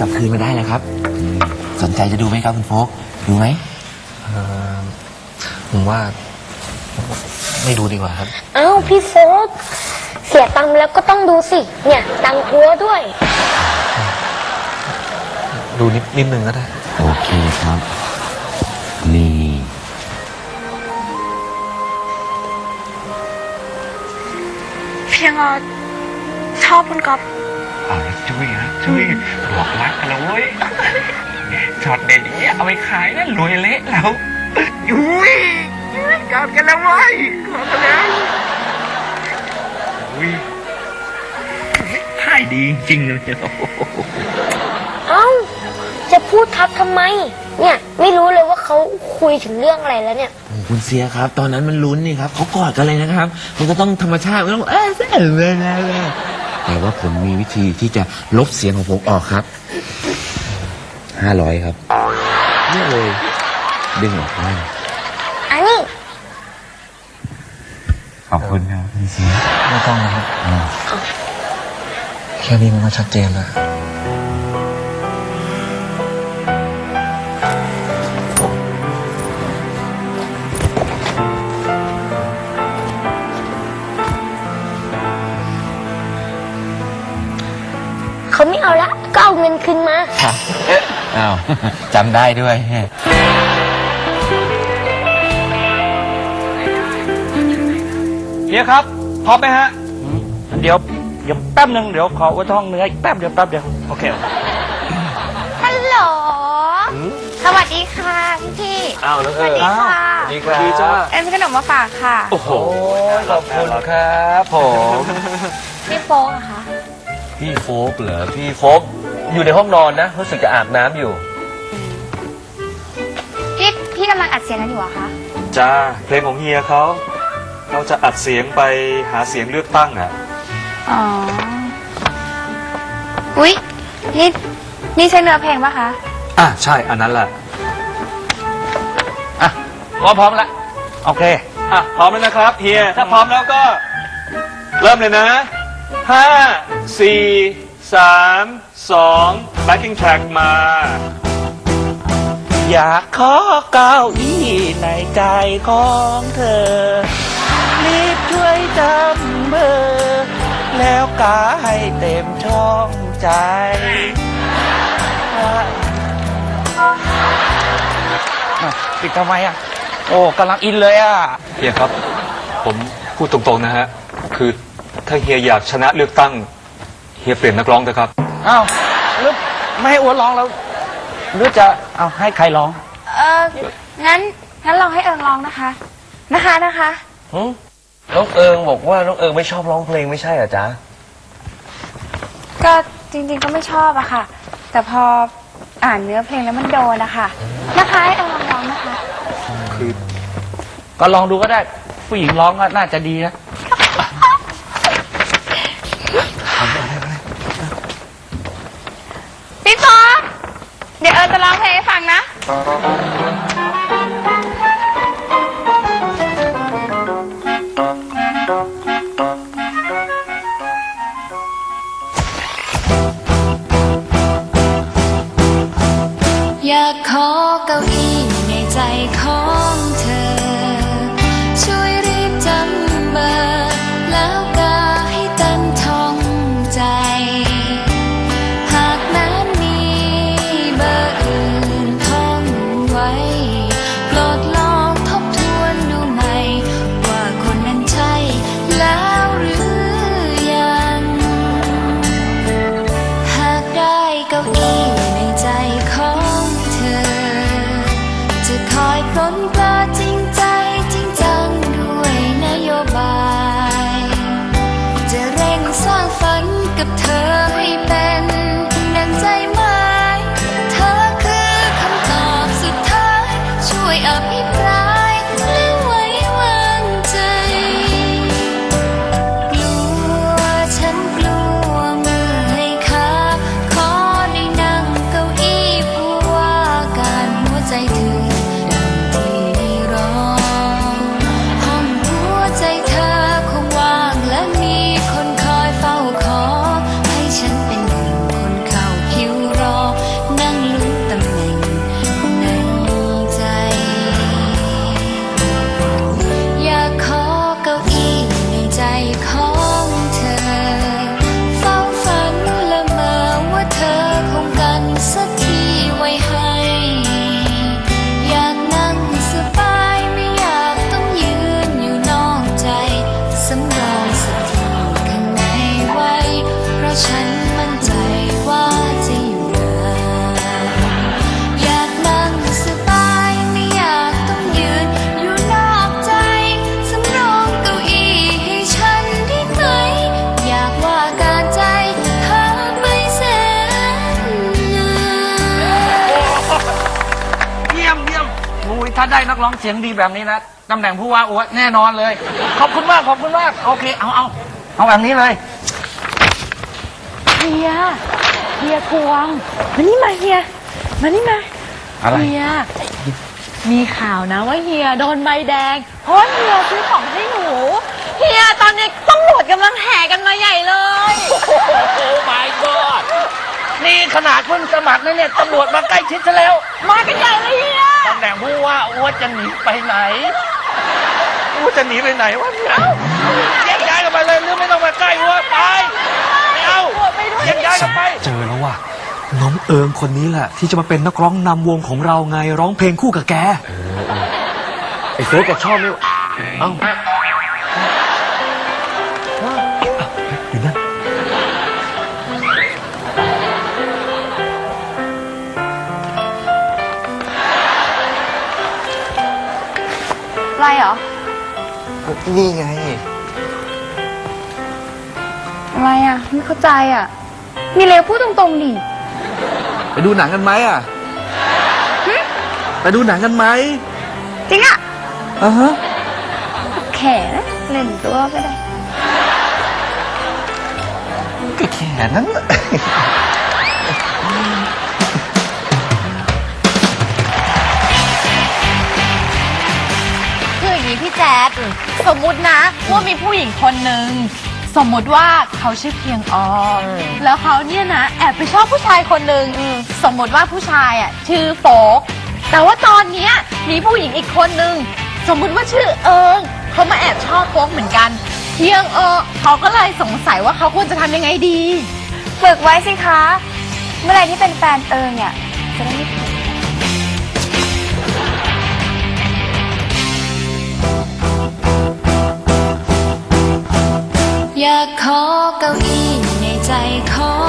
ครับผมกู้เสียงกลับคืนมาได้แล้วครับอืมสนใจจะดูไหมครับคุณโฟกดูไหมเอ่อผมว่าไม่ดูดีกว่าครับ เอ้าพี่โฟกเสียตังค์แล้วก็ต้องดูสิ เนี่ย ตังค์อัวด้วย ดูนิดนิดนึงก็ได้ โอเคครับ นี่เพียงอชอบคุณก๊อฟ เอาละ จุ้ยนะจุ้ยบอกรักกันแล้วเว้ยช็อตเด็ดอย่างเงี้ยเอาไปขายนะรวยเละแล้วอุ้ยกอดกันแล้วเว้ยกอดกันแล้วอุ้ยถ่ายดีจริงๆเลยเอ้าจะพูดทับทำไม เนี่ยไม่รู้เลยว่าเขาคุยถึงเรื่องอะไรแล้วเนี่ยโอ้คุณเสียครับ ตอนนั้นมันลุ้นนี่ครับเขากอดกันเลยนะครับ มันก็ต้องธรรมชาติไม่ต้องเออเออเออเออเออ แต่ว่าผมมีวิธีที่จะลบเสียงของผมออกครับห้าร้อยครับเนี่ยเลย ดึงออกได้อันนี้ขอบคุณครับคุณเสียไม่ต้องนะครับ แค่นี้มันก็ชัดเจนแล้ว เขาไม่เอาละก็เอาเงินคืนมาอ้าวจำได้ด้วย เฮียครับพร้อมไหมฮะ เดี๋ยวเดี๋ยวแป๊บหนึ่งเดี๋ยวขอไว้ท้องเนื้ออีกแป๊บเดียวแป๊บเดียวโอเคฮัลโหล สวัสดีค่ะพี่พี่อ้าวน้องสเอวัสอดีค่ะดีครับดีจ้าเอ็มมีขนมมาฝากค่ะ โอ้โหขอบคุณครับผม พี่โป๊กอะคะ พี่โฟกเหรอพี่โฟกอยู่ในห้องนอนนะรู้สึกจะอาบน้ำอยู่ พี่พี่กำลังอัดเสียงกันอยู่เหรอคะ จ้าเพลงของเฮียเขาเราจะอัดเสียงไปหาเสียงเลือกตั้งอะ อ๋อ อุ๊ย นี่นี่ใช่เนื้อเพลงปะคะ อะ ใช่อันนั้นแหละอะก็พร้อมละโอเค อะ พร้อมแล้วนะครับเฮียถ้าพร้อมแล้วก็ เริ่มเลยนะ ห้าสี่สามสอง backing track มา อยากขอเก้าอี้ในใจของเธอ รีบช่วยจำเบอร์แล้วกาให้เต็มช่องใจอะปิดทำไมอะ โอ้กำลังอินเลยอะ เฮียครับ ผมพูดตรงๆนะฮะ คือ ถ้าเฮียอยากชนะเลือกตั้ง เฮียเปลี่ยนนักร้องเถอะครับ อ้าวหรือไม่ให้อ้วนร้องแล้วหรือจะเอาให้ใครร้องเอองั้นงั้นลองให้เอิงร้องนะคะ นะคะนะคะน้องเอิงบอกว่าน้องเอิงไม่ชอบร้องเพลงไม่ใช่เหรอจ๊ะ ก็จริงๆก็ไม่ชอบอะค่ะ แต่พออ่านเนื้อเพลงแล้วมันโดนนะคะนะคะให้เอิงลองร้องนะคะ คือก็ลองดูก็ได้ ผู้หญิงร้องก็น่าจะดีนะ พี่ป๊อกเดี๋ยวเอิงจะร้องเพลงให้ฟังนะ อยากขอเก้าอี้ในใจของเธอ of time. ถ้าได้นักร้องเสียงดีแบบนี้นะตำแหน่งผู้ว่าอวดแน่นอนเลย ขอบคุณมากขอบคุณมาก โอเค เอาเอาเอาแบบนี้เลยเฮียเฮียกวงมานี่มาเฮียมานี่มาอะไร เฮียมีข่าวนะว่าเฮียโดนใบแดงเพราะว่าเฮียซื้อของให้หนูเฮียตอนนี้ตำรวจกำลังแห่กันมาใหญ่เลย โอ้ my god นี่ขนาดเพิ่งสมัครนะเนี่ยตำรวจมาใกล้ชิดซะแล้ว มากันใหญ่เลยเฮีย ตำแหน่งผู้ว่าอวดจะหนีไปไหนอวดจะหนีไปไหนวะเนี่ยแยกย้ายกันไปเลยหรือไม่ต้องมาใกล้อวดไปไม่เอาแยกย้ายกันไป เจอแล้วว่ะน้องเอิงคนนี้แหละ ที่จะมาเป็นนักร้องนำวงของเราไงร้องเพลงคู่กับแกไอ้เฟิร์สแกชอบนี่เอ้า นี่ไง อะไรอะ ไม่เข้าใจอะ มีเลวพูดตรงๆดิไปดูหนังกันไหมอะไปดูหนังกันไหมจริงอะ อ่าฮะ แขนเล่นตัวก็ได้ ก็แค่นั้นแหละ คืออย่างนี้พี่แจ๊ด สมมุตินะว่ามีผู้หญิงคนหนึ่งสมมุติว่าเขาชื่อเพียงออแล้วเขาเนี่ยนะแอบไปชอบผู้ชายคนหนึ่งสมมติว่าผู้ชายอะชื่อโฟกแต่ว่าตอนเนี้ยมีผู้หญิงอีกคนหนึ่งสมมุติว่าชื่อเอิงเขามาแอบชอบโฟกเหมือนกัน เพียงเออเขาก็เลยสงสัยว่าเขาควรจะทำยังไงดี ฝึกไว้สิคะ เมื่อไหรที่เป็นแฟนเอิงเนี่ยจะได้ไม่ผิด อยากขอเก้าอี้ในใจขอ